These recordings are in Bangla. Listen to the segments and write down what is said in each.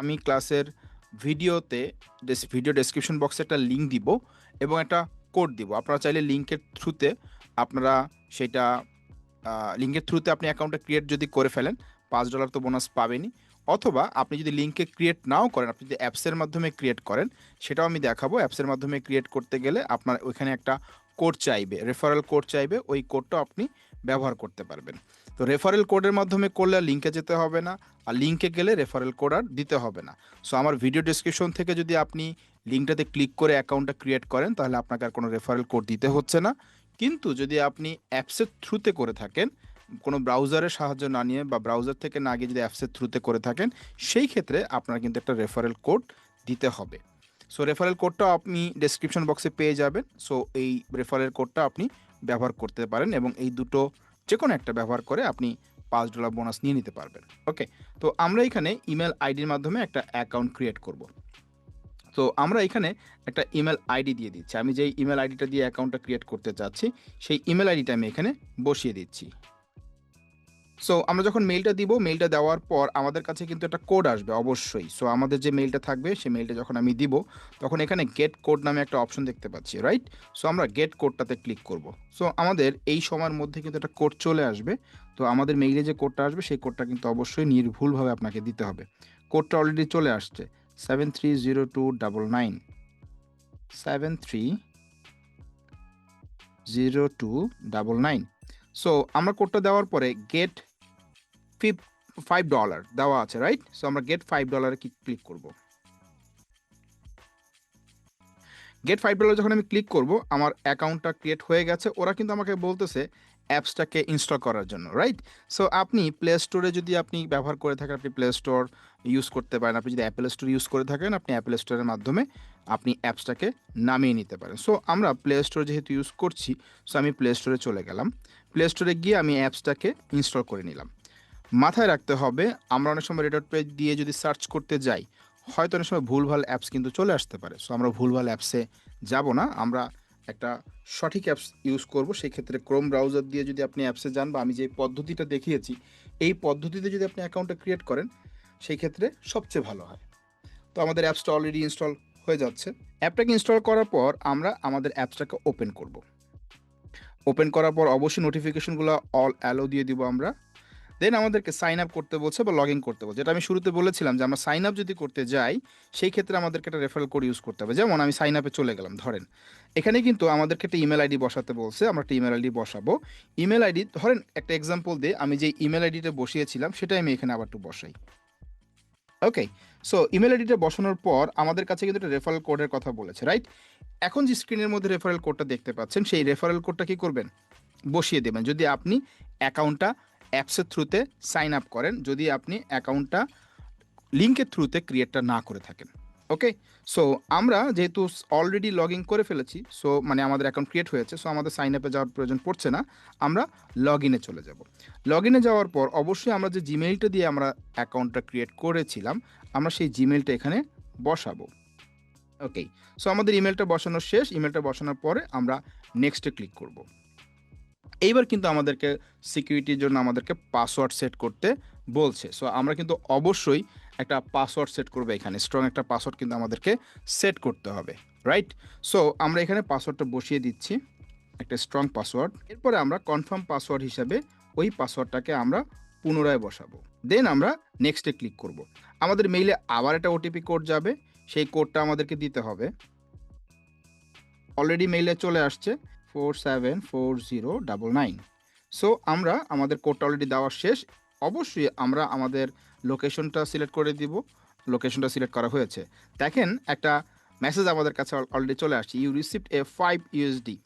আমি ক্লাসের ভিডিওতে ভিডিও ডেসক্রিপশন বক্সে একটা লিঙ্ক দিব এবং একটা কোড দিব। আপনারা চাইলে লিঙ্কের থ্রুতে আপনারা সেটা লিঙ্কের থ্রুতে আপনি অ্যাকাউন্টটা ক্রিয়েট যদি করে ফেলেন, পাঁচ ডলার তো বোনাস পাবেনই। অথবা আপনি যদি লিঙ্কে ক্রিয়েট নাও করেন, আপনি যদি অ্যাপসের মাধ্যমে ক্রিয়েট করেন, সেটাও আমি দেখাবো। অ্যাপসের মাধ্যমে ক্রিয়েট করতে গেলে আপনার ওইখানে একটা কোড চাইবে রেফারেল কোড চাইবে, ওই কোডটা আপনি ব্যবহার করতে পারবেন। তো রেফারেল কোডের মাধ্যমে করলে লিঙ্কে যেতে হবে না, আর লিঙ্কে গেলে রেফারেল কোড আর দিতে হবে না। সো আমার ভিডিও ডিসক্রিপশন থেকে যদি আপনি লিঙ্কটাতে ক্লিক করে অ্যাকাউন্টটা ক্রিয়েট করেন, তাহলে আপনাকে আর কোনো রেফারেল কোড দিতে হচ্ছে না। কিন্তু যদি আপনি অ্যাপসের থ্রুতে করে থাকেন, কোনো ব্রাউজারের সাহায্য না নিয়ে বা ব্রাউজার থেকে না গিয়ে যদি অ্যাপসের থ্রুতে করে থাকেন, সেই ক্ষেত্রে আপনার কিন্তু একটা রেফারেল কোড দিতে হবে। সো রেফারেল কোডটা আপনি ডেসক্রিপশন বক্সে পেয়ে যাবেন। সো এই রেফারেল কোডটা আপনি ব্যবহার করতে পারেন এবং এই দুটো যে কোনো একটা ব্যবহার করে আপনি পাঁচ ডলার বোনাস নিয়ে নিতে পারবেন। ওকে তো আমরা এখানে ইমেল আইডির মাধ্যমে একটা অ্যাকাউন্ট ক্রিয়েট করব। তো আমরা এখানে একটা ইমেল আইডি দিয়ে দিচ্ছি। আমি যেই ইমেল আইডিটা দিয়ে অ্যাকাউন্টটা ক্রিয়েট করতে চাচ্ছি, সেই ইমেল আইডিটা আমি এখানে বসিয়ে দিচ্ছি। সো আমরা যখন মেইলটা দিব মেইলটা দেওয়ার পর আমাদের কাছে কিন্তু একটা কোড আসবে, অবশ্যই। সো আমাদের যে মেইলটা থাকবে, সেই মেইলটা যখন আমি দিব, তখন এখানে গেট কোড নামে একটা অপশন দেখতে পাচ্ছি রাইট সো আমরা গেট কোডটাতে ক্লিক করব। সো আমাদের এই সময়ের মধ্যে কিন্তু একটা কোড চলে আসবে। তো, আমাদের মেইলে যে কোডটা আসবে, সেই কোডটা কিন্তু অবশ্যই নির্ভুলভাবে আপনাকে দিতে হবে। কোডটা অলরেডি চলে আসছে seven three zero two double nine seven three zero two double nine so আমরা কোডটা দেওয়ার পরে গেট ফিফ ফাইভ ডলার দেওয়া আছে রাইট সো আমরা গেট ফাইভ ডলারে ক্লিক করব। গেট ফাইভ ডলার যখন আমি ক্লিক করব, আমার অ্যাকাউন্টটা ক্রিয়েট হয়ে গেছে। ওরা কিন্তু আমাকে বলতেছে অ্যাপসটাকে ইনস্টল করার জন্য রাইট সো আপনি প্লে স্টোরে যদি আপনি ব্যবহার করে থাকেন, আপনি প্লে স্টোর ইউজ করতে পারেন। আপনি যদি অ্যাপেল স্টোর ইউজ করে থাকেন, আপনি অ্যাপেল স্টোরের মাধ্যমে আপনি অ্যাপসটাকে নামিয়ে নিতে পারেন। সো আমরা প্লে স্টোর যেহেতু ইউজ করছি সো আমি প্লে স্টোরে চলে গেলাম। প্লে স্টোরে গিয়ে আমি অ্যাপসটাকে ইনস্টল করে নিলাম। মাথায় রাখতে হবে, আমরা অনেক সময় রেডট পেজ দিয়ে যদি সার্চ করতে যাই, হয়তো অনেক সময় ভুলভাল অ্যাপস কিন্তু চলে আসতে পারে। সো আমরা ভুলভাল অ্যাপসে যাব না, আমরা একটা সঠিক অ্যাপস ইউজ করব। সেই ক্ষেত্রে ক্রোম ব্রাউজার দিয়ে যদি আপনি অ্যাপসে যান বা আমি যে পদ্ধতিটা দেখিয়েছি, এই পদ্ধতিতে যদি আপনি অ্যাকাউন্টটা ক্রিয়েট করেন, সেই ক্ষেত্রে সবচেয়ে ভালো হয়। তো আমাদের অ্যাপসটা অলরেডি ইনস্টল হয়ে যাচ্ছে। অ্যাপটাকে ইনস্টল করার পর আমরা আমাদের অ্যাপসটাকে ওপেন করব। ওপেন করার পর অবশ্যই নোটিফিকেশনগুলো অল অ্যালো দিয়ে দিব আমরা। দেন আমাদেরকে সাইন আপ করতে বলছে বা লগ ইন করতে বলছে। যেটা আমি শুরুতে বলেছিলাম যে আমরা সাইন আপ যদি করতে যাই, সেই ক্ষেত্রে আমাদেরকে একটা রেফারেল কোড ইউজ করতে হবে। যেমন আমি সাইন আপে চলে গেলাম, ধরেন। এখানে কিন্তু আমাদেরকে একটা ইমেল আইডি বসাতে বলছে, আমরা একটা ইমেল আইডি বসাবো। ইমেল আইডি ধরেন একটা এক্সাম্পল দিয়ে আমি যে ইমেল আইডিটা বসিয়েছিলাম, সেটাই আমি এখানে আবার একটু বসাই। ওকে সো ইমেল আইডিটা বসানোর পর আমাদের কাছে কিন্তু একটা রেফারেল কোডের কথা বলেছে রাইট এখন যে স্ক্রিনের মধ্যে রেফারেল কোডটা দেখতে পাচ্ছেন, সেই রেফারেল কোডটা কি করবেন? বসিয়ে দেবেন। যদি আপনি অ্যাকাউন্টটা অ্যাপসের থ্রুতে সাইন আপ করেন, যদি আপনি অ্যাকাউন্টটা লিঙ্কের থ্রুতে ক্রিয়েটটা না করে থাকেন। ওকে সো আমরা যেহেতু অলরেডি লগ ইন করে ফেলেছি সো মানে আমাদের অ্যাকাউন্ট ক্রিয়েট হয়েছে সো আমাদের সাইন আপে যাওয়ার প্রয়োজন পড়ছে না, আমরা লগ ইনে চলে যাব। লগ ইনে যাওয়ার পর অবশ্যই আমরা যে জিমেইলটা দিয়ে আমরা অ্যাকাউন্টটা ক্রিয়েট করেছিলাম, আমরা সেই জিমেইলটা এখানে বসাবো। ওকে সো আমাদের ইমেলটা বসানো শেষ ইমেলটা বসানোর পরে আমরা নেক্সটে ক্লিক করব। এইবার কিন্তু আমাদেরকে সিকিউরিটির জন্য আমাদেরকে পাসওয়ার্ড সেট করতে বলছে সো আমরা কিন্তু অবশ্যই একটা পাসওয়ার্ড সেট করবে এখানে। স্ট্রং একটা পাসওয়ার্ড কিন্তু আমাদেরকে সেট করতে হবে রাইট সো আমরা এখানে পাসওয়ার্ডটা বসিয়ে দিচ্ছি, একটা স্ট্রং পাসওয়ার্ড এরপরে আমরা কনফার্ম পাসওয়ার্ড হিসাবে ওই পাসওয়ার্ডটাকে আমরা পুনরায় বসাবো। দেন আমরা নেক্সটে ক্লিক করব। আমাদের মেইলে আবার একটা ওটিপি কোড যাবে, সেই কোডটা আমাদেরকে দিতে হবে। অলরেডি মেইলে চলে আসছে four seven four zero double nine so আমরা আমাদের কোডটা অলরেডি দেওয়া শেষ। অবশ্যই আমরা আমাদের লোকেশনটা সিলেক্ট করে দিব। লোকেশনটা সিলেক্ট করা হয়েছে। দেখেন একটা মেসেজ আমাদের কাছে অলরেডি চলে আসছে। You received a five USD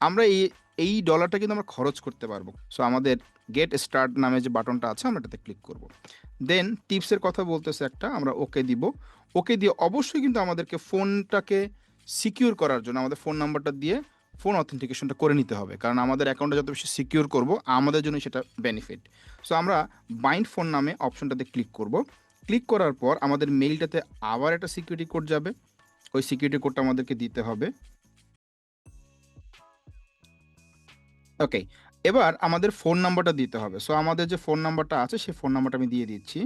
আমরা এই এই ডলারটা কিন্তু আমরা খরচ করতে পারব। সো আমাদের গেট স্টার্ট নামে যে বাটনটা আছে, আমরা এটাতে ক্লিক করব। দেন টিপসের কথা বলতেছে একটা, আমরা ওকে দিব। ওকে দিয়ে অবশ্যই কিন্তু আমাদেরকে ফোনটাকে সিকিউর করার জন্য, আমাদের ফোন নাম্বারটা দিয়ে ফোন অথেন্টিকেশনটা করে নিতে হবে। কারণ আমাদের অ্যাকাউন্টটা যত বেশি সিকিউর করব, আমাদের জন্য সেটা বেনিফিট সো আমরা বাইন্ড ফোন নামে অপশনটাতে ক্লিক করব। ক্লিক করার পর আমাদের মেইলটাতে আবার একটা সিকিউরিটি কোড যাবে। ওই সিকিউরিটি কোডটা আমাদেরকে দিতে হবে। ওকে এবার আমাদের ফোন নাম্বারটা দিতে হবে। সো আমাদের যে ফোন নাম্বারটা আছে সেই ফোন নাম্বারটা আমি দিয়ে দিচ্ছি।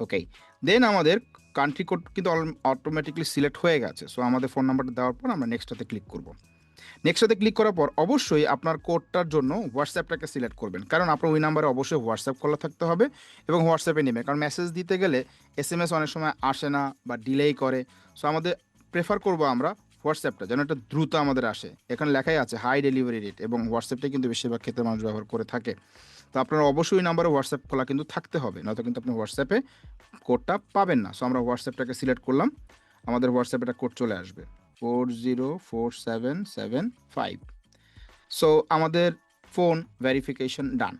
ওকে দেন আমাদের কান্ট্রি কোড কিন্তু অটোমেটিকলি সিলেক্ট হয়ে গেছে। সো আমাদের ফোন নাম্বারটা দেওয়ার পর আমরা নেক্সটটাতে ক্লিক করব। নেক্সটটাতে ক্লিক করার পর অবশ্যই আপনার কোডটার জন্য হোয়াটসঅ্যাপটাকে সিলেক্ট করবেন। কারণ আপনার ওই নাম্বারে অবশ্যই হোয়াটসঅ্যাপ খোলা থাকতে হবে এবং হোয়াটসঅ্যাপে নেবে। কারণ মেসেজ দিতে গেলে এস এম এস অনেক সময় আসে না বা ডিলেই করে। সো আমাদের প্রেফার করব আমরা হোয়াটসঅ্যাপটা যেন এটা দ্রুত আমাদের আসে। এখানে লেখাই আছে হাই ডেলিভারি রেট এবং হোয়াটসঅ্যাপটাই কিন্তু বেশিরভাগ ক্ষেত্রে মানুষ ব্যবহার করে থাকে। তো আপনার অবশ্যই নাম্বারে হোয়াটসঅ্যাপ খোলা কিন্তু থাকতে হবে। নয়তো কিন্তু আপনি হোয়াটসঅ্যাপে কোডটা পাবেন না। সো আমরা হোয়াটসঅ্যাপটাকে সিলেক্ট করলাম। আমাদের হোয়াটসঅ্যাপে একটা কোড চলে আসবে। Four zero four seven seven five so আমাদের ফোন ভেরিফিকেশন ডান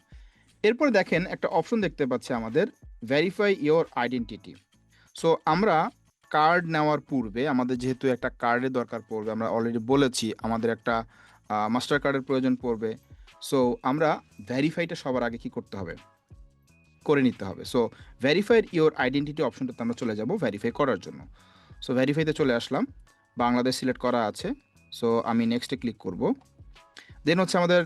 এরপর দেখেন একটা অপশন দেখতে পাচ্ছি আমাদের ভেরিফাই ইওর আইডেন্টিটি সো আমরা কার্ড নেওয়ার পূর্বে, আমাদের যেহেতু একটা কার্ডের দরকার পড়বে, আমরা অলরেডি বলেছি, আমাদের একটা মাস্টার কার্ডের প্রয়োজন পড়বে। সো আমরা ভেরিফাইটা সবার আগে কি করতে হবে? করে নিতে হবে। সো ভেরিফাইড ইওর আইডেন্টিটি অপশনটাতে আমরা চলে যাব ভেরিফাই করার জন্য। সো ভেরিফাইতে চলে আসলাম। বাংলাদেশ সিলেক্ট করা আছে। সো আমি নেক্সটে ক্লিক করব। দেন হচ্ছে আমাদের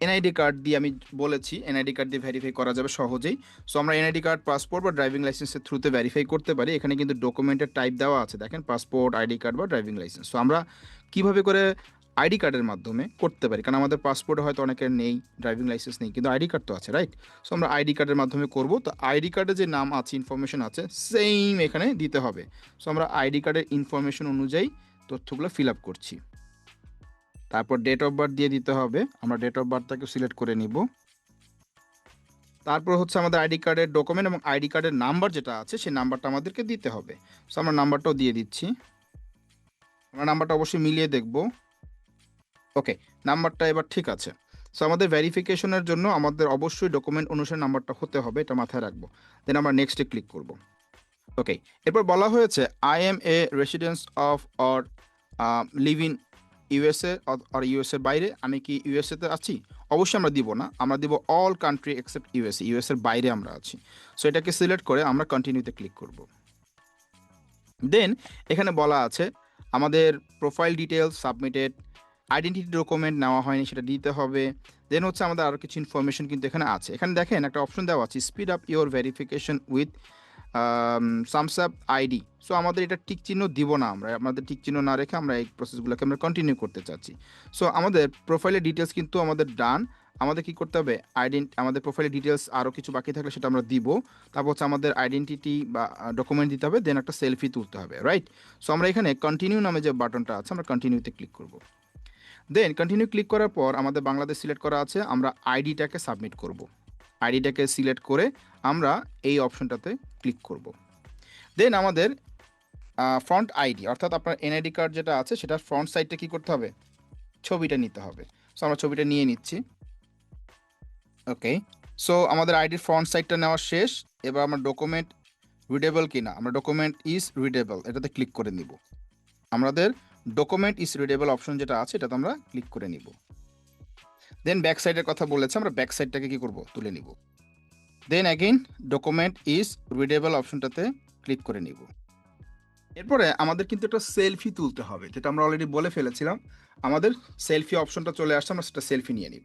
এনআইডি কার্ড দিয়ে আমি বলেছি এনআইডি কার্ড দিয়ে ভেরিফাই করা যাবে সহজেই। সো আমরা এনআইডি কার্ড পাসপোর্ট বা ড্রাইভিং লাইসেন্সের থ্রুতে ভেরিফাই করতে পারি। এখানে কিন্তু ডকুমেন্টের টাইপ দেওয়া আছে। দেখেন পাসপোর্ট আইডি কার্ড বা ড্রাইভিং লাইসেন্স সো আমরা কীভাবে করে আইডি কার্ডের মাধ্যমে করতে পারি। কারণ আমাদের পাসপোর্টে হয়তো অনেকের নেই ড্রাইভিং লাইসেন্স নেই, কিন্তু আইডি কার্ড তো আছে রাইট সো আমরা আইডি কার্ডের মাধ্যমে করব। তো আইডি কার্ডে যে নাম আছে ইনফরমেশন আছে সেম এখানে দিতে হবে। সো আমরা আইডি কার্ডের ইনফরমেশন অনুযায়ী তথ্যগুলো ফিল আপ করছি। তারপর ডেট অফ বার্থ দিয়ে দিতে হবে। আমরা ডেট অফ বার্থটাকে সিলেক্ট করে নিব। তারপর হচ্ছে আমাদের আইডি কার্ডের ডকুমেন্ট এবং আইডি কার্ডের নাম্বার যেটা আছে, সেই নাম্বারটা আমাদেরকে দিতে হবে। সো আমরা নাম্বারটাও দিয়ে দিচ্ছি। আমরা নাম্বারটা অবশ্যই মিলিয়ে দেখব। ওকে নাম্বারটা এবার ঠিক আছে। সো আমাদের ভেরিফিকেশনের জন্য আমাদের অবশ্যই ডকুমেন্ট অনুসারে নাম্বারটা হতে হবে, এটা মাথায় রাখব। দেন আমরা নেক্সটে ক্লিক করব। ওকে এরপর বলা হয়েছে I am a residence of or live in USA আর ইউএসএর বাইরে। আমি কি ইউএসএতে আছি? অবশ্যই আমরা দিব না। আমরা দিব অল কান্ট্রি এক্সেপ্ট ইউএসএ ইউএসএর বাইরে আমরা আছি। সো এটাকে সিলেক্ট করে আমরা কন্টিনিউতে ক্লিক করব। দেন এখানে বলা আছে, আমাদের profile details submitted identity document নেওয়া হয়নি, সেটা দিতে হবে। দেন হচ্ছে আমাদের আরও কিছু ইনফরমেশন কিন্তু এখানে আছে। এখানে দেখেন একটা অপশন দেওয়া আছে speed up your verification with Sumsub ID so আমাদের এটা টিক চিহ্ন দিব না আমরা। আমাদের টিক চিহ্ন না রেখে আমরা এই প্রসেসগুলোকে আমরা কন্টিনিউ করতে চাচ্ছি। সো আমাদের প্রোফাইলের ডিটেলস কিন্তু আমাদের ডান আমাদের কি করতে হবে? আইডেন্ট আমাদের প্রোফাইলের ডিটেলস আরও কিছু বাকি থাকলে সেটা আমরা দিব। তারপর হচ্ছে আমাদের আইডেন্টিটি বা ডকুমেন্ট দিতে হবে। দেন একটা সেলফি তুলতে হবে রাইট সো আমরা এখানে কন্টিনিউ নামে যে বাটনটা আছে, আমরা কন্টিনিউতে ক্লিক করব। দেন কন্টিনিউ ক্লিক করার পর আমাদের বাংলাদেশ সিলেক্ট করা আছে, আমরা আইডিটাকে সাবমিট করব। আইডিটাকে সিলেক্ট করে আমরা এই অপশনটাতে ক্লিক করব। দেন আমাদের ফ্রন্ট আইডি অর্থাৎ আপনার এনআইডি কার্ড যেটা আছে সেটা ফ্রন্ট সাইডটা কী করতে হবে? ছবিটা নিতে হবে। সো আমরা ছবিটা নিয়ে নিচ্ছি। ওকে সো আমাদের আইডির ফ্রন্ট সাইডটা নেওয়া শেষ। এবার আমার ডকুমেন্ট রিডেবল কিনা? আমরা ডকুমেন্ট ইজ রিডেবল এটাতে ক্লিক করে নিব। আমাদের ডকুমেন্ট ইজ রিডেবল অপশন যেটা আছে, এটাতে আমরা ক্লিক করে নিব। দেন ব্যাক সাইডের কথা বলেছে, আমরা ব্যাক সাইডটাকে কি করব? তুলে নিব। Then again document is readable অপশনটাতে ক্লিক করে নিব। এরপরে আমাদের কিন্তু একটা সেলফি তুলতে হবে, যেটা আমরা অলরেডি বলে ফেলেছিলাম। আমাদের সেলফি অপশনটা চলে আসছে, আমরা সেটা সেলফি নিয়ে নিব।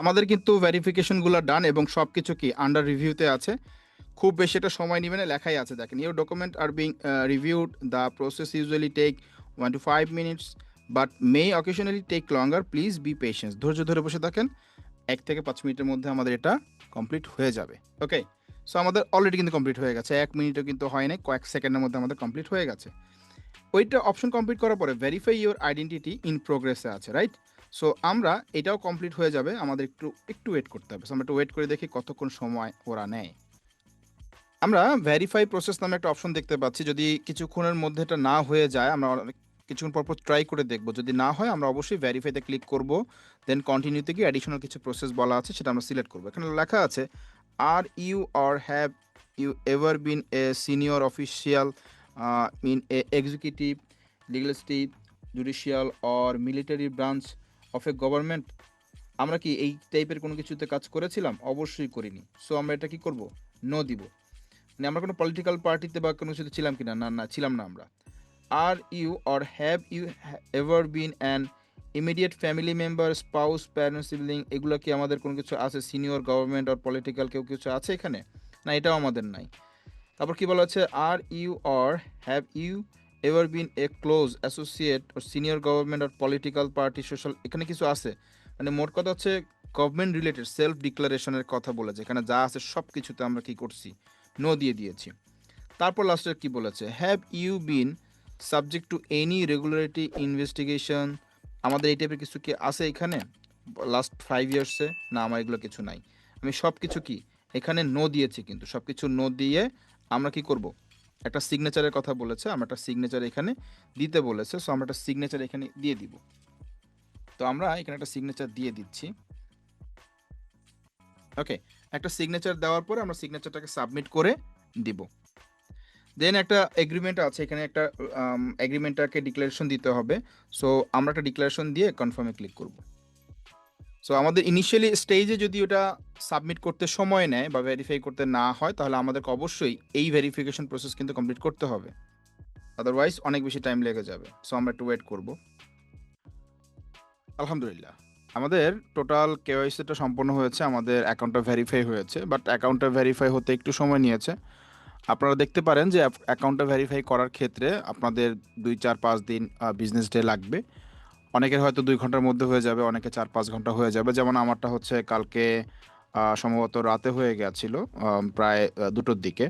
আমাদের কিন্তু ভেরিফিকেশনগুলো ডান এবং সব কিছু কি আন্ডার রিভিউতে আছে। খুব বেশি একটা সময় নেবে না, লেখাই আছে। দেখেন your document are being reviewed the process usually take one to five minutes but may occasionally take longer please be patience ধৈর্য ধরে বসে থাকেন। এক থেকে পাঁচ মিনিটের মধ্যে আমাদের এটা কমপ্লিট হয়ে যাবে। ওকে সো আমাদের অলরেডি কিন্তু কমপ্লিট হয়ে গেছে। এক মিনিটও কিন্তু হয় নাই। কয়েক সেকেন্ডের মধ্যে আমাদের কমপ্লিট হয়ে গেছে। ওইটা অপশন কমপ্লিট করার পরে ভেরিফাই ইউর আইডেন্টিটি ইন প্রোগ্রেসে আছে রাইট সো আমরা এটাও কমপ্লিট হয়ে যাবে। আমাদের একটু একটু ওয়েট করতে হবে। সো আমরা একটু ওয়েট করে দেখি কতক্ষণ সময় ওরা নেয়। আমরা ভেরিফাই প্রসেস নামে একটা অপশন দেখতে পাচ্ছি। যদি কিছুক্ষণের মধ্যে এটা না হয়ে যায়, আমরা অনেক কিছুক্ষণ পরপর ট্রাই করে দেখব। যদি না হয়, আমরা অবশ্যই ভেরিফাইতে ক্লিক করব দেন কন্টিনিউতে গিয়ে অ্যাডিশনাল কিছু প্রসেস বলা আছে, সেটা আমরা সিলেক্ট করব। এখানে লেখা আছে are you or have you ever been a senior official in a executive legalistic judicial or military branch of a government আমরা কি এই টাইপের কোনো কিছুতে কাজ করেছিলাম? অবশ্যই করিনি। সো আমরা এটা কি করব? নো দিব। মানে আমরা কোনো পলিটিক্যাল পার্টিতে বা কোনো কিছুতে ছিলাম কিনা? না না, ছিলাম না আমরা। Are you or have you ever been an immediate family member spouse parent sibling এগুলো কি আমাদের কোনো কিছু আছে? সিনিয়র গভর্নমেন্ট আর পলিটিক্যাল কেউ কিছু আছে এখানে? না, এটাও আমাদের নাই। তারপর কি বলা হচ্ছে? Are you or have you ever been a close associate of senior government or political party social এখানে কিছু আছে। মানে মোট কথা হচ্ছে গভর্নমেন্ট রিলেটেড সেলফ ডিক্লারেশনের কথা বলেছে। এখানে যা আছে সব কিছুতে আমরা কি করছি? নো দিয়ে দিয়েছি। তারপর লাস্টে কি বলেছে? Have you been subject to any regularity investigation আমাদের এই টাইপের কিছু কি আছে এখানে? লাস্ট ফাইভ ইয়ার্সে না, আমার এগুলো কিছু নাই। আমি সব কিছু কি? এখানে নো দিয়েছি কিন্তু। সব কিছু নো দিয়ে আমরা কি করব? একটা সিগনেচারের কথা বলেছে, আমরা একটা সিগনেচার এখানে দিতে বলেছে সো আমরা একটা সিগনেচার এখানে দিয়ে দিব। তো আমরা এখানে একটা সিগনেচার দিয়ে দিচ্ছি। ওকে একটা সিগনেচার দেওয়ার পরে আমরা সিগনেচারটাকে সাবমিট করে দিব। দেন একটা এগ্রিমেন্ট আছে, এখানে একটা এগ্রিমেন্টটাকে ডিক্লারেশন দিতে হবে। সো আমরা একটা ডিক্লারেশন দিয়ে কনফার্মে ক্লিক করব। সো আমাদের ইনিশিয়ালি স্টেজে যদি ওটা সাবমিট করতে সময় নেয় বা ভেরিফাই করতে না হয়, তাহলে আমাদেরকে অবশ্যই এই ভেরিফিকেশন প্রসেস কিন্তু কমপ্লিট করতে হবে। আদারওয়াইজ অনেক বেশি টাইম লেগে যাবে। সো আমরা একটু ওয়েট করব। আলহামদুলিল্লাহ। আমাদের টোটাল কেওয়াইসিটা সম্পন্ন হয়েছে, আমাদের অ্যাকাউন্টটা ভেরিফাই হয়েছে বাট অ্যাকাউন্টটা ভেরিফাই হতে একটু সময় নিয়েছে। আপনারা দেখতে পারেন যে অ্যাকাউন্টটা ভেরিফাই করার ক্ষেত্রে আপনাদের দুই, চার, পাঁচ দিন বিজনেস ডে লাগবে। অনেকের হয়তো দুই ঘণ্টার মধ্যে হয়ে যাবে, অনেকে চার, পাঁচ ঘণ্টা হয়ে যাবে। যেমন আমারটা হচ্ছে কালকে সম্ভবত রাতে হয়ে গেছিল প্রায় দুটোর দিকে।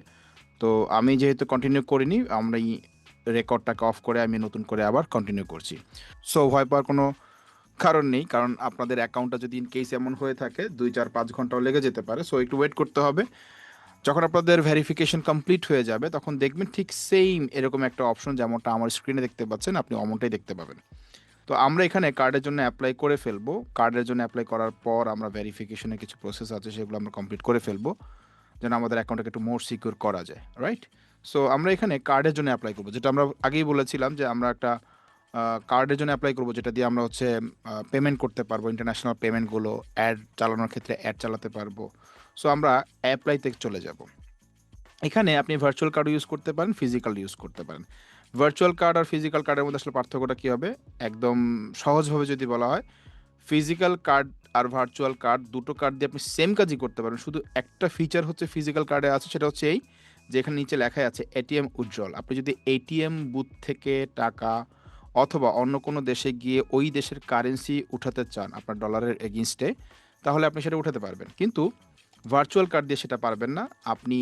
তো আমি যেহেতু কন্টিনিউ করিনি, আমরা এই রেকর্ডটাকে অফ করে আমি নতুন করে আবার কন্টিনিউ করছি। সো ভয় পাওয়ার কোনো কারণ নেই, কারণ আপনাদের অ্যাকাউন্টটা যদি ইন কেস এমন হয়ে থাকে, দুই, চার, পাঁচ ঘন্টাও লেগে যেতে পারে। সো একটু ওয়েট করতে হবে। যখন আপনাদের ভেরিফিকেশন কমপ্লিট হয়ে যাবে, তখন দেখবেন ঠিক সেম এরকম একটা অপশন যেমনটা আমার স্ক্রিনে দেখতে পাচ্ছেন, আপনি অমনটাই দেখতে পাবেন। তো আমরা এখানে কার্ডের জন্য অ্যাপ্লাই করে ফেলব। কার্ডের জন্য অ্যাপ্লাই করার পর আমরা ভেরিফিকেশনের কিছু প্রসেস আছে, সেগুলো আমরা কমপ্লিট করে ফেলব, যেন আমাদের অ্যাকাউন্টটাকে একটু মোর সিকিউর করা যায় রাইট সো আমরা এখানে কার্ডের জন্য অ্যাপ্লাই করব। যেটা আমরা আগেই বলেছিলাম যে আমরা একটা কার্ডের জন্য অ্যাপ্লাই করব, যেটা দিয়ে আমরা হচ্ছে পেমেন্ট করতে পারব ইন্টারন্যাশনাল পেমেন্টগুলো অ্যাড চালানোর ক্ষেত্রে অ্যাড চালাতে পারব। সো আমরা অ্যাপ্লাইতে চলে যাব। এখানে আপনি ভার্চুয়াল কার্ড ইউজ করতে পারেন ফিজিক্যাল ইউজ করতে পারেন। ভার্চুয়াল কার্ড আর ফিজিক্যাল কার্ডের মধ্যে আসলে পার্থক্যটা কী হবে? একদম সহজভাবে যদি বলা হয় ফিজিক্যাল কার্ড আর ভার্চুয়াল কার্ড দুটো কার্ড দিয়ে আপনি সেম কাজই করতে পারেন। শুধু একটা ফিচার হচ্ছে ফিজিক্যাল কার্ডে আছে, সেটা হচ্ছে এই যে এখানে নিচে লেখাই আছে এটিএম উজ্জ্বল। আপনি যদি এটিএম বুথ থেকে টাকা অথবা অন্য কোনো দেশে গিয়ে ওই দেশের কারেন্সি উঠাতে চান আপনার ডলারের এগেনস্টে তাহলে আপনি সেটা উঠাতে পারবেন। কিন্তু ভার্চুয়াল কার্ড দিয়ে সেটা পারবেন না। আপনি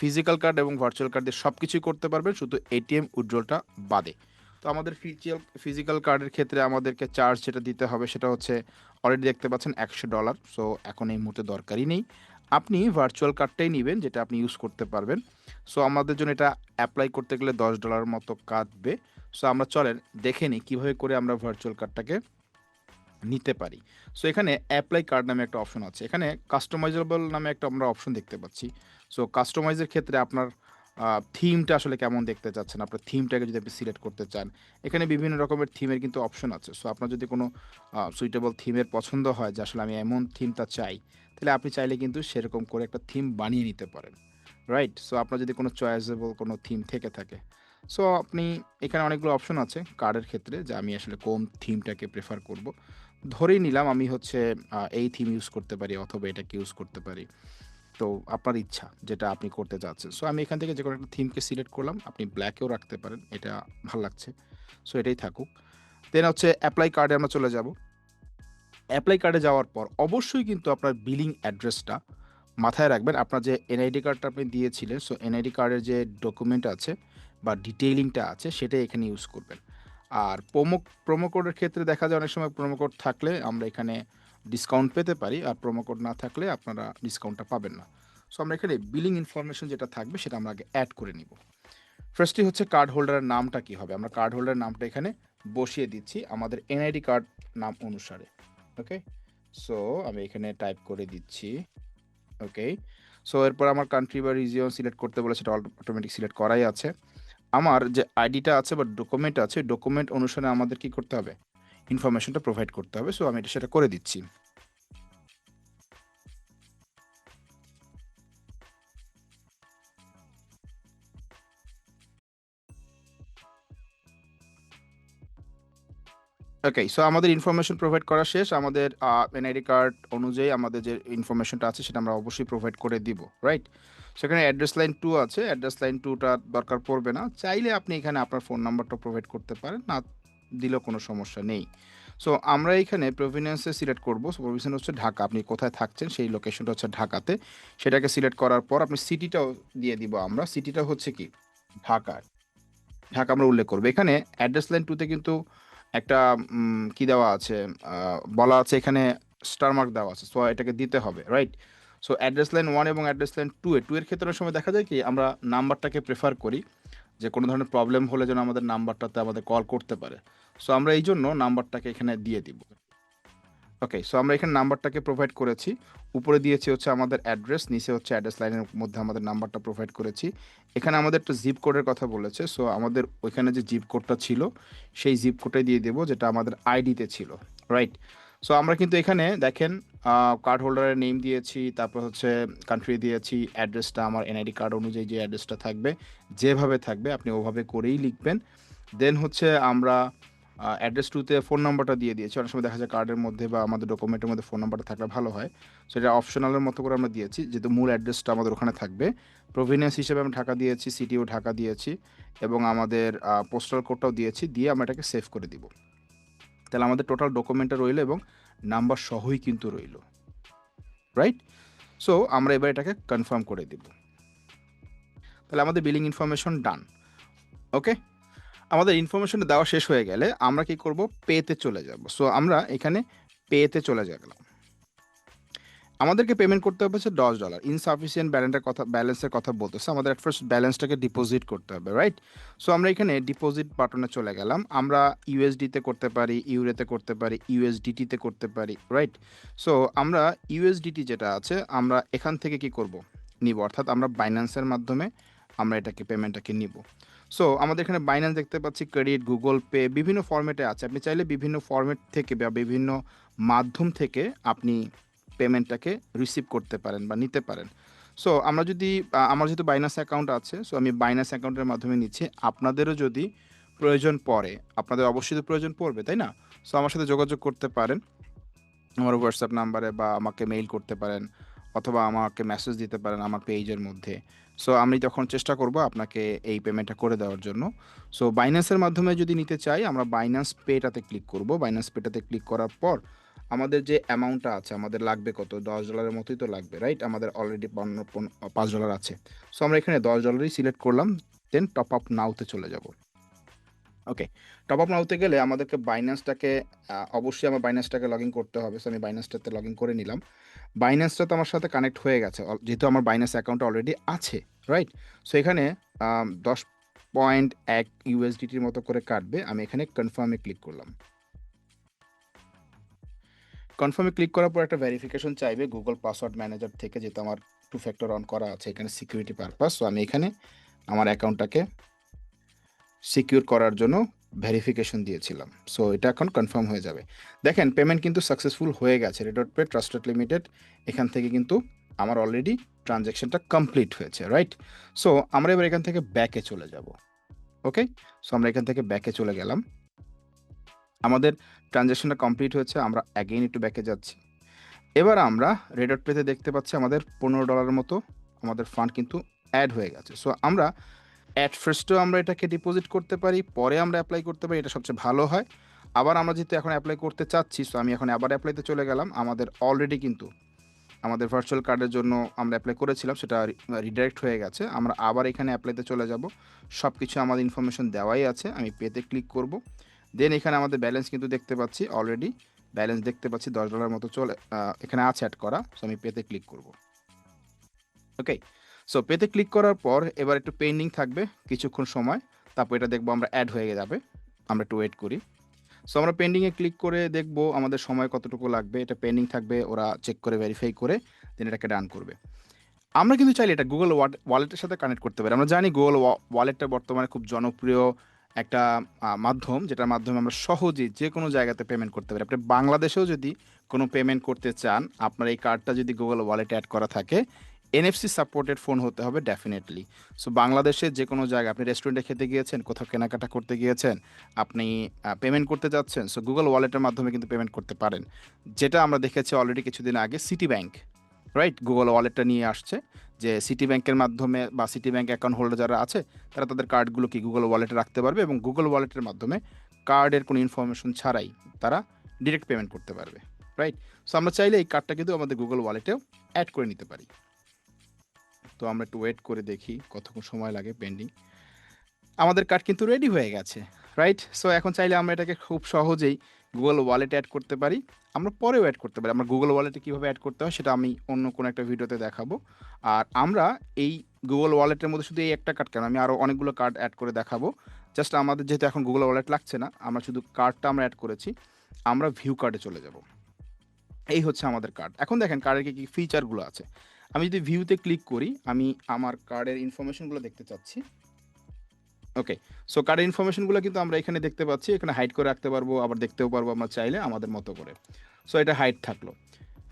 ফিজিক্যাল কার্ড এবং ভার্চুয়াল কার্ড দিয়ে সব কিছুই করতে পারবেন, শুধু এটিএম উজ্জ্বলটা বাদে। তো আমাদের ফিজিক্যাল ফিজিক্যাল কার্ডের ক্ষেত্রে আমাদেরকে চার্জ যেটা দিতে হবে সেটা হচ্ছে অলরেডি দেখতে পাচ্ছেন একশো ডলার সো এখন এই মুহূর্তে দরকারই নেই। আপনি ভার্চুয়াল কার্ডটাই নেবেন, যেটা আপনি ইউজ করতে পারবেন। সো আমাদের জন্য এটা অ্যাপ্লাই করতে গেলে দশ ডলার মতো কাটবে। সো আমরা চলেন, দেখে নিই কীভাবে করে আমরা ভার্চুয়াল কার্ডটাকে নিতে পারি। সো এখানে অ্যাপ্লাই কার্ড নামে একটা অপশন আছে। এখানে কাস্টমাইজেবল নামে একটা আমরা অপশন দেখতে পাচ্ছি। সো কাস্টমাইজের ক্ষেত্রে আপনার থিমটা আসলে কেমন দেখতে চাচ্ছেন? আপনার থিমটাকে যদি আপনি সিলেক্ট করতে চান। এখানে বিভিন্ন রকমের থিমের কিন্তু অপশন আছে। সো আপনার যদি কোনো সুইটেবল থিমের পছন্দ হয় যে আসলে আমি এমন থিমটা চাই, তাহলে আপনি চাইলে কিন্তু সেরকম করে একটা থিম বানিয়ে নিতে পারেন। রাইট সো আপনার যদি কোনো চয়েসেবল কোনো থিম থেকে থাকে। সো আপনি এখানে অনেকগুলো অপশন আছে কার্ডের ক্ষেত্রে যে আমি আসলে কোন থিমটাকে প্রেফার করব। ধরেই নিলাম আমি হচ্ছে এই থিম ইউজ করতে পারি অথবা এটাকে ইউজ করতে পারি। তো আপনার ইচ্ছা যেটা আপনি করতে চাচ্ছেন সো আমি এখান থেকে যে কোনো একটা থিমকে সিলেক্ট করলাম, আপনি ব্ল্যাকেও রাখতে পারেন, এটা ভালো লাগছে। সো এটাই থাকুক। দেন হচ্ছে অ্যাপ্লাই কার্ডে আমরা চলে যাব। অ্যাপ্লাই কার্ডে যাওয়ার পর অবশ্যই কিন্তু আপনার বিলিং অ্যাড্রেসটা মাথায় রাখবেন। আপনার যে এনআইডি কার্ডটা আপনি দিয়েছিলেন সো এনআইডি কার্ডের যে ডকুমেন্ট আছে বা ডিটেইলিংটা আছে, সেটাই এখানে ইউজ করবেন। আর প্রোমো প্রোমো কোডের ক্ষেত্রে দেখা যায় অনেক সময় প্রোমো কোড থাকলে আমরা এখানে ডিসকাউন্ট পেতে পারি আর প্রোমো কোড না থাকলে আপনারা ডিসকাউন্টটা পাবেন না। সো আমরা এখানে বিলিং ইনফরমেশন যেটা থাকবে সেটা আমরা আগে অ্যাড করে নিব। ফার্স্টলি হচ্ছে কার্ড হোল্ডারের নামটা কি হবে? আমরা কার্ড হোল্ডারের নামটা এখানে বসিয়ে দিচ্ছি আমাদের এনআইডি কার্ড নাম অনুসারে। ওকে সো আমি এখানে টাইপ করে দিচ্ছি। ওকে সো এরপর আমার কান্ট্রি বা রিজিয়ন সিলেক্ট করতে বলে সেটা অটোমেটিক সিলেক্ট করাই আছে। আমার যে আইডিটা আছে বা ডকুমেন্ট আছে ডকুমেন্ট অনুসারে আমাদের কি করতে হবে? ইনফরমেশনটা প্রোভাইড করতে হবে সো আমি এটা সেটা করে দিচ্ছি। ওকে সো আমাদের ইনফরমেশন প্রোভাইড করা শেষ, আমাদের এনআইডি কার্ড অনুযায়ী আমাদের যে ইনফরমেশনটা আছে, সেটা আমরা অবশ্যই প্রোভাইড করে দিব রাইট সেখানে অ্যাড্রেস লাইন টু আছে অ্যাড্রেস লাইন টুটা দরকার পড়বে না। চাইলে আপনি এখানে আপনার ফোন নাম্বারটা প্রোভাইড করতে পারেন, না দিলেও কোনো সমস্যা নেই। সো আমরা এখানে প্রভিনেন্সে সিলেক্ট করব। সো প্রভিনেন্স হচ্ছে ঢাকা। আপনি কোথায় থাকছেন, সেই লোকেশনটা হচ্ছে ঢাকাতে। সেটাকে সিলেক্ট করার পর আপনি সিটিটাও দিয়ে দিব আমরা। সিটিটা হচ্ছে কি? ঢাকা। ঢাকা আমরা উল্লেখ করব। এখানে অ্যাড্রেস লাইন টুতে কিন্তু একটা কি দেওয়া আছে? বলা আছে এখানে স্টারমার্ক দেওয়া আছে। সো এটাকে দিতে হবে right so address line one এবং অ্যাড্রেস লাইন টু এ টু এর ক্ষেত্রে সময় দেখা যায় কি, আমরা নাম্বারটাকে প্রেফার করি যে কোনো ধরনের প্রবলেম হলে যেন আমাদের নাম্বারটাতে আমাদের কল করতে পারে। সো আমরা এই জন্য নাম্বারটাকে এখানে দিয়ে দিব। ওকে সো আমরা এখানে নাম্বারটাকে প্রোভাইড করেছি। উপরে দিয়েছি হচ্ছে আমাদের অ্যাড্রেস নিচে হচ্ছে অ্যাড্রেস লাইনের মধ্যে আমাদের নাম্বারটা প্রোভাইড করেছি। এখানে আমাদের একটা জিপ কোডের কথা বলেছে। সো আমাদের ওইখানে যে জিপ কোডটা ছিল, সেই জিপ কোডে দিয়ে দেবো, যেটা আমাদের আইডিতে ছিল। রাইট সো আমরা কিন্তু এখানে দেখেন কার্ড হোল্ডারের নেম দিয়েছি, তারপর হচ্ছে কান্ট্রি দিয়েছি অ্যাড্রেসটা আমার এনআইডি কার্ড অনুযায়ী যে অ্যাড্রেসটা থাকবে, যেভাবে থাকবে আপনি ওভাবে করেই লিখবেন। দেন হচ্ছে আমরা অ্যাড্রেস টুতে ফোন নাম্বারটা দিয়ে দিয়েছি। অনেক সময় দেখা যায় কার্ডের মধ্যে বা আমাদের ডকুমেন্টের মধ্যে ফোন নাম্বারটা থাকলে ভালো হয়। সেটা অপশনালের মতো করে আমরা দিয়েছি, যেহেতু মূল অ্যাড্রেসটা আমাদের ওখানে থাকবে। প্রভিনেন্স হিসেবে আমি ঢাকা দিয়েছি সিটিও ঢাকা দিয়েছি এবং আমাদের পোস্টাল কোডটাও দিয়েছি, দিয়ে আমরা এটাকে সেভ করে দিব। তাহলে আমাদের টোটাল ডকুমেন্টটা রইল এবং নাম্বার সহই কিন্তু রইল রাইট সো আমরা এবার এটাকে কনফার্ম করে দেব। তাহলে আমাদের বিলিং ইনফরমেশন ডান ওকে আমাদের ইনফরমেশনটা দেওয়া শেষ হয়ে গেলে আমরা কি করব? পেতে চলে যাব। সো আমরা এখানে পেতে চলে গেলাম। আমাদেরকে পেমেন্ট করতে হবে হচ্ছে দশ ডলার ইনসাফিসিয়েন্ট ব্যালেন্সের কথা ব্যালেন্সের কথা বলতেছে। আমাদের অ্যাট ফার্স্ট ব্যালেন্সটাকে ডিপোজিট করতে হবে রাইট সো আমরা এখানে ডিপোজিট বাটনে চলে গেলাম। আমরা ইউএসডিতে করতে পারি ইউরেতে করতে পারি ইউএসডিটিতে করতে পারি রাইট সো আমরা ইউএসডিটি যেটা আছে, আমরা এখান থেকে কি করব? নিব। অর্থাৎ আমরা বাইন্যান্সের মাধ্যমে আমরা এটাকে পেমেন্টটাকে নিব। সো আমাদের এখানে বাইন্যান্স দেখতে পাচ্ছি ক্রেডিট গুগল পে বিভিন্ন ফরম্যাটে আছে। আপনি চাইলে বিভিন্ন ফরম্যাট থেকে বা বিভিন্ন মাধ্যম থেকে আপনি পেমেন্টটাকে রিসিভ করতে পারেন বা নিতে পারেন। সো আমরা যদি আমার যেহেতু বাইনাস অ্যাকাউন্ট আছে সো আমি বাইনাস অ্যাকাউন্টের মাধ্যমে নিচ্ছি। আপনাদেরও যদি প্রয়োজন পড়ে, আপনাদের অবশ্যই তো প্রয়োজন পড়বে, তাই না? সো আমার সাথে যোগাযোগ করতে পারেন। আমার হোয়াটসঅ্যাপ নাম্বারে বা আমাকে মেইল করতে পারেন, অথবা আমাকে মেসেজ দিতে পারেন আমার পেজের মধ্যে। সো আমি তখন চেষ্টা করব আপনাকে এই পেমেন্টটা করে দেওয়ার জন্য। সো বাইন্যান্সের মাধ্যমে যদি নিতে চাই, আমরা বাইন্যান্স পেটাতে ক্লিক করব। বাইন্যান্স পেটাতে ক্লিক করার পর আমাদের যে অ্যামাউন্টটা আছে, আমাদের লাগবে কত? দশ ডলারের মতোই তো লাগবে রাইট আমাদের অলরেডি পনেরো পাঁচ ডলার আছে। সো আমরা এখানে দশ ডলারই সিলেক্ট করলাম দেন টপ আপ নাওতে চলে যাব। ওকে টপ আপ নাওতে গেলে আমাদেরকে বাইন্যান্সটাকে অবশ্যই আমার বাইন্যান্সটাকে লগ ইন করতে হবে। সো আমি বাইন্যান্সটাতে লগ ইন করে নিলাম। বাইন্যান্সটা তো আমার সাথে কানেক্ট হয়ে গেছে যেহেতু আমার বাইন্যান্স অ্যাকাউন্ট অলরেডি আছে রাইট সো এখানে দশ পয়েন্ট এক ইউএসডিটির মতো করে কাটবে। আমি এখানে কনফার্মে ক্লিক করলাম। কনফার্মে ক্লিক করার পর একটা ভেরিফিকেশন চাইবে গুগল পাসওয়ার্ড ম্যানেজার থেকে, যেহেতু আমার টু ফ্যাক্টর অন করা আছে এখানে সিকিউরিটি পারপাস সো আমি এখানে আমার অ্যাকাউন্টটাকে সিকিউর করার জন্য ভেরিফিকেশন দিয়েছিলাম। সো এটা এখন কনফার্ম হয়ে যাবে। দেখেন পেমেন্ট কিন্তু সাকসেসফুল হয়ে গেছে। রেডট পে ট্রাস্টেড লিমিটেড এখান থেকে কিন্তু আমার অলরেডি ট্রানজ্যাকশনটা কমপ্লিট হয়েছে রাইট সো আমরা এবার এখান থেকে ব্যাকে চলে যাব ওকে সো আমরা এখান থেকে ব্যাকে চলে গেলাম। আমাদের ট্রানজ্যাকশনটা কমপ্লিট হয়েছে, আমরা অ্যাগেইন একটু ব্যাকে যাচ্ছি। এবার আমরা রেডট পেতে দেখতে পাচ্ছি আমাদের পনেরো ডলারের মতো আমাদের ফান্ড কিন্তু অ্যাড হয়ে গেছে। সো আমরা অ্যাট ফার্স্টেও আমরা এটাকে ডিপোজিট করতে পারি, পরে আমরা অ্যাপ্লাই করতে পারি, এটা সবচেয়ে ভালো হয়। আবার আমরা যেহেতু এখন অ্যাপ্লাই করতে চাচ্ছি সো আমি এখন আবার অ্যাপ্লাইতে চলে গেলাম। আমাদের অলরেডি কিন্তু আমাদের ভার্চুয়াল কার্ডের জন্য আমরা অ্যাপ্লাই করেছিলাম, সেটা রিডাইরেক্ট হয়ে গেছে। আমরা আবার এখানে অ্যাপ্লাইতে চলে যাব। সব কিছু আমাদের ইনফরমেশন দেওয়াই আছে। আমি পেতে ক্লিক করব। দেন এখানে আমাদের ব্যালেন্স কিন্তু দেখতে পাচ্ছি অলরেডি ব্যালেন্স দেখতে পাচ্ছি দশ ডলার মতো চলে এখানে আছে অ্যাড করা। সো আমি পেতে ক্লিক করব। ওকে সো পেতে ক্লিক করার পর এবার একটু পেন্ডিং থাকবে কিছুক্ষণ সময়। তারপর এটা দেখব আমরা অ্যাড হয়ে যাবে। আমরা একটু ওয়েট করি। সো আমরা পেন্ডিংয়ে ক্লিক করে দেখব আমাদের সময় কতটুকু লাগবে। এটা পেন্ডিং থাকবে, ওরা চেক করে ভেরিফাই করে দেন এটাকে ডান করবে। আমরা কিন্তু চাইলে এটা গুগল ওয়ালেটের সাথে কানেক্ট করতে পারি। আমরা জানি গুগল ওয়ালেটটা বর্তমানে খুব জনপ্রিয়। একটা মাধ্যম যেটার মাধ্যমে আমরা সহজেই যে কোনো জায়গাতে পেমেন্ট করতে পারি। আপনি বাংলাদেশেও যদি কোনো পেমেন্ট করতে চান, আপনার এই কার্ডটা যদি গুগল ওয়ালেটে অ্যাড করা থাকে এনএফসি সাপোর্টেড ফোন হতে হবে ডেফিনেটলি সো বাংলাদেশের যে কোনো জায়গায় আপনি রেস্টুরেন্টে খেতে গিয়েছেন, কোথাও কেনাকাটা করতে গিয়েছেন, আপনি পেমেন্ট করতে যাচ্ছেন সো গুগল ওয়ালেটের মাধ্যমে কিন্তু পেমেন্ট করতে পারেন। যেটা আমরা দেখেছি অলরেডি কিছুদিন আগে সিটি ব্যাংক রাইট গুগল ওয়ালেটটা নিয়ে আসছে। যে সিটি ব্যাংকের মাধ্যমে বা সিটি ব্যাংক অ্যাকাউন্ট হোল্ডার যারা আছে, তারা তাদের কার্ডগুলো কি গুগল ওয়ালেটে রাখতে পারবে এবং গুগল ওয়ালেটের মাধ্যমে কার্ডের কোনো ইনফরমেশন ছাড়াই তারা ডিরেক্ট পেমেন্ট করতে পারবে রাইট সো আমরা চাইলে এই কার্ডটা কিন্তু আমাদের গুগল ওয়ালেটেও অ্যাড করে নিতে পারি। তো আমরা একটু ওয়েট করে দেখি কতক্ষণ সময় লাগে পেন্ডিং আমাদের কার্ড কিন্তু রেডি হয়ে গেছে রাইট সো এখন চাইলে আমরা এটাকে খুব সহজেই গুগল ওয়ালেটে অ্যাড করতে পারি। আমরা পরেও অ্যাড করতে পারি। আমরা গুগল ওয়ালেটে কীভাবে অ্যাড করতে হয় সেটা আমি অন্য কোনো একটা ভিডিওতে দেখাবো। আর আমরা এই গুগল ওয়ালেটের মধ্যে শুধু এই একটা কার্ড কেন, আমি আরও অনেকগুলো কার্ড অ্যাড করে দেখাবো। জাস্ট আমাদের যেহেতু এখন গুগল ওয়ালেট লাগছে না, আমরা শুধু কার্ডটা আমরা অ্যাড করেছি। আমরা ভিউ কার্ডে চলে যাব। এই হচ্ছে আমাদের কার্ড এখন দেখেন কার্ডের কী কী ফিচারগুলো আছে। আমি যদি ভিউতে ক্লিক করি, আমি আমার কার্ডের ইনফরমেশনগুলো দেখতে চাচ্ছি। ওকে সো কার্ডের ইনফরমেশনগুলো কিন্তু আমরা এখানে দেখতে পাচ্ছি। এখানে হাইড করে রাখতে পারব, আবার দেখতেও পারব আমরা চাইলে আমাদের মতো করে। সো এটা হাইড থাকল।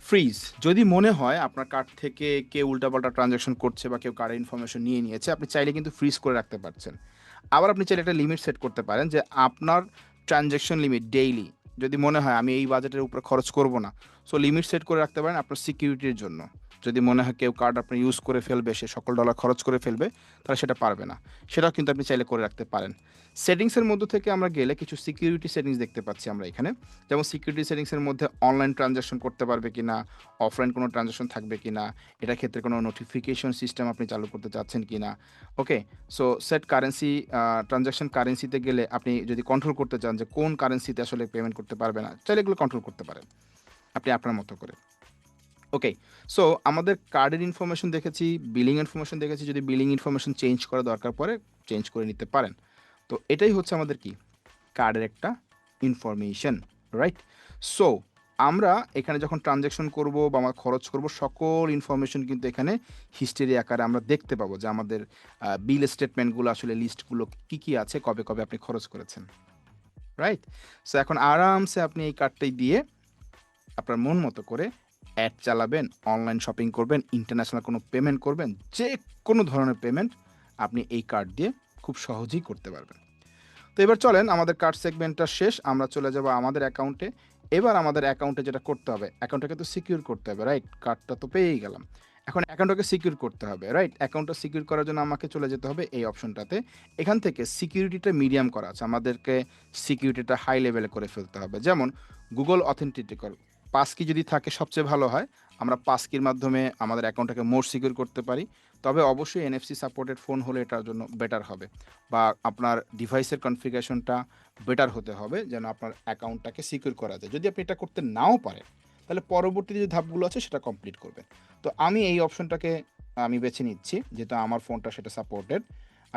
ফ্রিজ যদি মনে হয় আপনার কার্ড থেকে কেউ উল্টাপাল্টা ট্রানজ্যাকশন করছে বা কেউ কার্ডের ইনফরমেশন নিয়ে নিয়েছে, আপনি চাইলে কিন্তু ফ্রিজ করে রাখতে পারছেন। আবার আপনি চাইলে একটা লিমিট সেট করতে পারেন যে আপনার ট্রানজ্যাকশন লিমিট ডেইলি যদি মনে হয় আমি এই বাজেটের উপরে খরচ করব না। সো লিমিট সেট করে রাখতে পারেন আপনার সিকিউরিটির জন্য। যদি মনে হয় কেউ কার্ড আপনি ইউজ করে ফেলবে, সে সকল ডলার খরচ করে ফেলবে, তাহলে সেটা পারবে না। সেটাও কিন্তু আপনি চাইলে করে রাখতে পারেন। সেটিংসের মধ্যে থেকে আমরা গেলে কিছু সিকিউরিটি সেটিংস দেখতে পাচ্ছি আমরা এখানে। যেমন সিকিউরিটি সেটিংসের মধ্যে অনলাইন ট্রানজ্যাকশন করতে পারবে কি না অফলাইন কোনো ট্রানজ্যাকশন থাকবে কি না এটার ক্ষেত্রে কোনো নোটিফিকেশন সিস্টেম আপনি চালু করতে চাচ্ছেন কি না okay so set currency transaction কারেন্সিতে গেলে আপনি যদি কন্ট্রোল করতে চান যে কোন কারেন্সিতে আসলে পেমেন্ট করতে পারবে না, চাইলে এগুলো কন্ট্রোল করতে পারেন। আপনি আপনার মতো করে। ওকে সো আমাদের কার্ডের ইনফরমেশন দেখেছি বিলিং ইনফরমেশন দেখেছি, যদি বিলিং ইনফরমেশন চেঞ্জ করা দরকার পড়ে চেঞ্জ করে নিতে পারেন। তো এটাই হচ্ছে আমাদের কি? কার্ডের একটা ইনফরমেশন রাইট সো আমরা এখানে যখন ট্রানজ্যাকশন করব বা আমরা খরচ করব, সকল ইনফরমেশন কিন্তু এখানে হিস্ট্রি আকারে আমরা দেখতে পাবো যে আমাদের বিল স্টেটমেন্টগুলো আসলে লিস্টগুলো কি কি আছে, কবে কবে আপনি খরচ করেছেন রাইট সো এখন আরামসে আপনি এই কার্ডটাই দিয়ে আপনার মন মতো করে অ্যাড চালাবেন, অনলাইন শপিং করবেন, ইন্টারন্যাশনাল কোনো পেমেন্ট করবেন, যে কোনো ধরনের পেমেন্ট আপনি এই কার্ড দিয়ে খুব সহজেই করতে পারবেন। তো এবার চলেন, আমাদের কার্ড সেগমেন্টটা শেষ, আমরা চলে যাব আমাদের অ্যাকাউন্টে। এবার আমাদের অ্যাকাউন্টে যেটা করতে হবে, অ্যাকাউন্টটাকে তো সিকিউর করতে হবে, রাইট? কার্ডটা তো পেয়েই গেলাম। এখন অ্যাকাউন্টটাকে সিকিউর করতে হবে, রাইট? অ্যাকাউন্টটা সিকিউর করার জন্য আমাকে চলে যেতে হবে এই অপশনটাতে। এখান থেকে সিকিউরিটিটা মিডিয়াম করা আছে, আমাদেরকে সিকিউরিটিটা হাই লেভেলে করে ফেলতে হবে। যেমন, গুগল অথেন্টিটিকর পাসকি যদি থাকে সবচেয়ে ভালো হয়, আমরা পাসকির মাধ্যমে আমাদের অ্যাকাউন্টটাকে মোর সিকিউর করতে পারি। তবে অবশ্যই এনএফসি সাপোর্টেড ফোন হলে এটার জন্য বেটার হবে বা আপনার ডিভাইসের কনফিগারেশনটা বেটার হতে হবে যেন আপনার অ্যাকাউন্টটাকে সিকিউর করা যায়। যদি আপনি এটা করতে নাও পারেন, তাহলে পরবর্তী যে ধাপগুলো আছে সেটা কমপ্লিট করবেন। তো আমি এই অপশনটাকে আমি বেছে নিচ্ছি যেহেতু আমার ফোনটা সেটা সাপোর্টেড।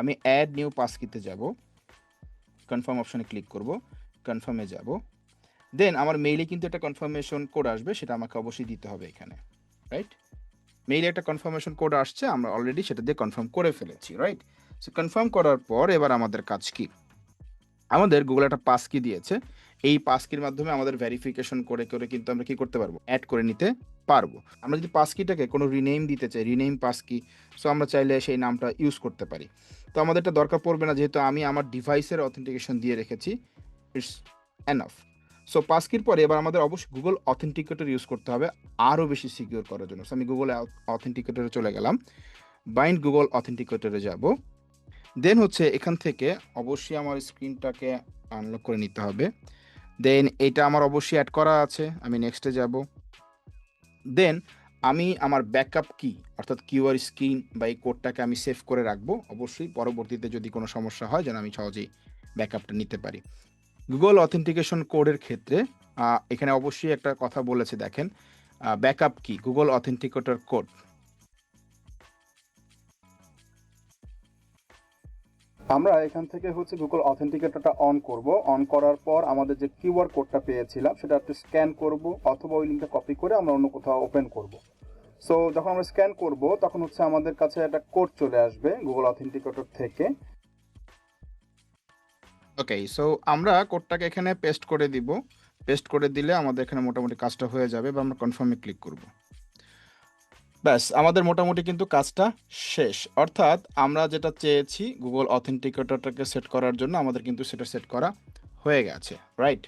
আমি অ্যাড নিউ পাসকিতে যাব, কনফার্ম অপশনে ক্লিক করব, কনফার্মে যাব। দেন আমার মেইলে কিন্তু একটা কনফার্মেশন কোড আসবে, সেটা আমাকে অবশ্যই দিতে হবে এখানে রাইট মেইলে একটা কনফার্মেশন কোড আসছে, আমরা অলরেডি সেটা দিয়ে কনফার্ম করে ফেলেছি রাইট সো কনফার্ম করার পর এবার আমাদের কাজ কি? আমাদের গুগল একটা পাস কি দিয়েছে, এই পাস কির মাধ্যমে আমাদের ভেরিফিকেশন করে করে কিন্তু আমরা কি করতে পারব? অ্যাড করে নিতে পারব। আমরা যদি পাস কিটাকে কোনো রিনেম দিতে চাই রিনেম পাস কি সো আমরা চাইলে সেই নামটা ইউজ করতে পারি। তো আমাদের এটা দরকার পড়বে না, যেহেতু আমি আমার ডিভাইসের অথেন্টিকেশন দিয়ে রেখেছি ইটস এনাফ সো পাসকির পরে এবার আমাদের অবশ্যই গুগল অথেন্টিকেটর ইউজ করতে হবে আরও বেশি সিকিউর করার জন্য। সো আমি গুগল অথেন্টিকেটরে চলে গেলাম। বাইন্ড গুগল অথেন্টিকেটরে যাব। দেন হচ্ছে এখান থেকে অবশ্যই আমার স্ক্রিনটাকে আনলক করে নিতে হবে। দেন এটা আমার অবশ্যই অ্যাড করা আছে। আমি নেক্সটে যাব। দেন আমি আমার ব্যাকআপ কি অর্থাৎ কিউআর স্ক্রিন বা এই কোডটাকে আমি সেভ করে রাখব। অবশ্যই পরবর্তীতে যদি কোনো সমস্যা হয় যেন আমি সহজেই ব্যাকআপটা নিতে পারি। গুগল অথেন্টিকেশন কোডের ক্ষেত্রে এখানে অবশ্যই একটা কথা বলেছে, দেখেন। ব্যাকআপ কি? গুগল অথেন্টিকেটর কোড আমরা এখান থেকে হচ্ছে গুগল অথেন্টিকেটরটা অন করব। অন করার পর আমাদের যে কিউআর কোডটা পেয়েছিলাম, সেটা একটু স্ক্যান করব অথবা ওই লিঙ্কটা কপি করে আমরা অন্য কোথাও ওপেন করব। সো যখন আমরা স্ক্যান করব, তখন হচ্ছে আমাদের কাছে একটা কোড চলে আসবে গুগল অথেন্টিকেটর থেকে। ওকে সো আমরা কোডটাকে এখানে পেস্ট করে দিব। পেস্ট করে দিলে আমাদের এখানে মোটামুটি কাজটা হয়ে যাবে বা আমরা কনফার্মে ক্লিক করব। ব্যাস, আমাদের মোটামুটি কিন্তু কাজটা শেষ। অর্থাৎ আমরা যেটা চেয়েছি গুগল অথেন্টিকেটরটাকে সেট করার জন্য, আমাদের কিন্তু সেটা সেট করা হয়ে গেছে রাইট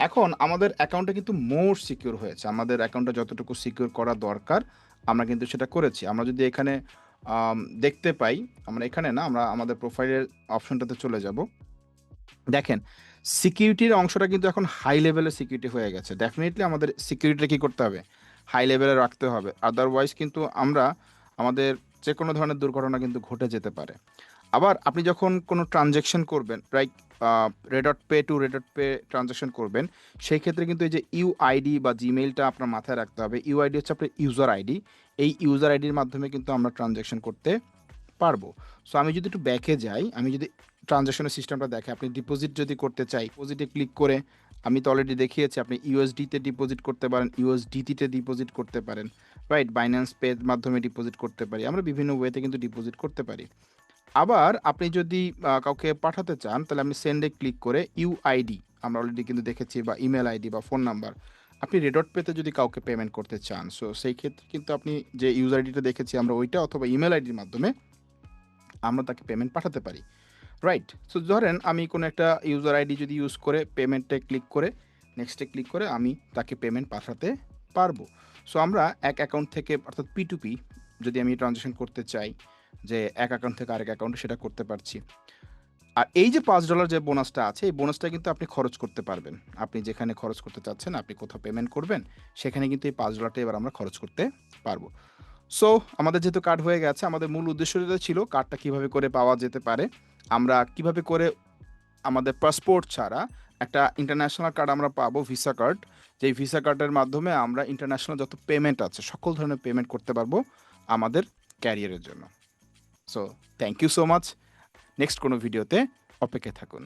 এখন আমাদের অ্যাকাউন্টটা কিন্তু মোর সিকিউর হয়েছে। আমাদের অ্যাকাউন্টটা যতটুকু সিকিউর করা দরকার, আমরা কিন্তু সেটা করেছি। আমরা যদি এখানে দেখতে পাই, আমরা এখানে না, আমরা আমাদের প্রোফাইলের অপশনটাতে চলে যাব। দেখেন সিকিউরিটির অংশটা কিন্তু এখন হাই লেভেলের সিকিউরিটি হয়ে গেছে। ডেফিনেটলি আমাদের সিকিউরিটিটা কী করতে হবে? হাই লেভেলে রাখতে হবে। আদারওয়াইজ কিন্তু আমরা আমাদের যে কোনো ধরনের দুর্ঘটনা কিন্তু ঘটে যেতে পারে। আবার আপনি যখন কোনো ট্রানজ্যাকশন করবেন like RedotPay to RedotPay transaction করবেন, সেই ক্ষেত্রে কিন্তু এই যে ইউআইডি বা জিমেইলটা আপনার মাথায় রাখতে হবে। ইউআইডি হচ্ছে আপনার ইউজার আইডি এই ইউজার আইডির মাধ্যমে কিন্তু আমরা ট্রানজ্যাকশন করতে পারব। সো আমি যদি একটু ব্যাকে যাই, আমি যদি ট্রানজ্যাকশনের সিস্টেমটা দেখে, আপনি ডিপোজিট যদি করতে চাই ডিপোজিটে ক্লিক করে, আমি তো অলরেডি দেখিয়েছি, আপনি ইউএসডিতে ডিপোজিট করতে পারেন ইউএসডিটিতে ডিপোজিট করতে পারেন রাইট বাইন্যান্স পের মাধ্যমে ডিপোজিট করতে পারি। আমরা বিভিন্ন ওয়েতে কিন্তু ডিপোজিট করতে পারি। আবার আপনি যদি কাউকে পাঠাতে চান, তাহলে আপনি সেন্ডে ক্লিক করে ইউআইডি আমরা অলরেডি কিন্তু দেখেছি, বা ইমেল আইডি বা ফোন নাম্বার আপনি রেডট পেতে যদি কাউকে পেমেন্ট করতে চান সো সেই ক্ষেত্রে কিন্তু আপনি যে ইউজার আইডিটা দেখেছি আমরা, ওইটা অথবা ইমেল আইডির মাধ্যমে আমরা তাকে পেমেন্ট পাঠাতে পারি। রাইট সো ধরেন আমি কোনো একটা ইউজার আইডি যদি ইউজ করে পেমেন্টে ক্লিক করে নেক্সটে ক্লিক করে আমি তাকে পেমেন্ট পাঠাতে পারব। সো আমরা এক অ্যাকাউন্ট থেকে, অর্থাৎ পি টু পি যদি আমি ট্রানজ্যাকশন করতে চাই, যে এক অ্যাকাউন্ট থেকে আরেক অ্যাকাউন্টে সেটা করতে পারছি। আর এই যে পাঁচ ডলার যে বোনাসটা আছে, এই বোনাসটা কিন্তু আপনি খরচ করতে পারবেন। আপনি যেখানে খরচ করতে চাচ্ছেন, আপনি কোথাও পেমেন্ট করবেন, সেখানে কিন্তু এই পাঁচ ডলারটা এবার আমরা খরচ করতে পারব। সো আমাদের যেহেতু কার্ড হয়ে গেছে, আমাদের মূল উদ্দেশ্য যেটা ছিল কার্ডটা কীভাবে করে পাওয়া যেতে পারে, আমরা কীভাবে করে আমাদের পাসপোর্ট ছাড়া একটা ইন্টারন্যাশনাল কার্ড আমরা পাবো ভিসা কার্ড যেই ভিসা কার্ডের মাধ্যমে আমরা ইন্টারন্যাশনাল যত পেমেন্ট আছে, সকল ধরনের পেমেন্ট করতে পারব আমাদের ক্যারিয়ারের জন্য। So thank you so much next কোনো ভিডিওতে অপেক্ষায় থাকুন।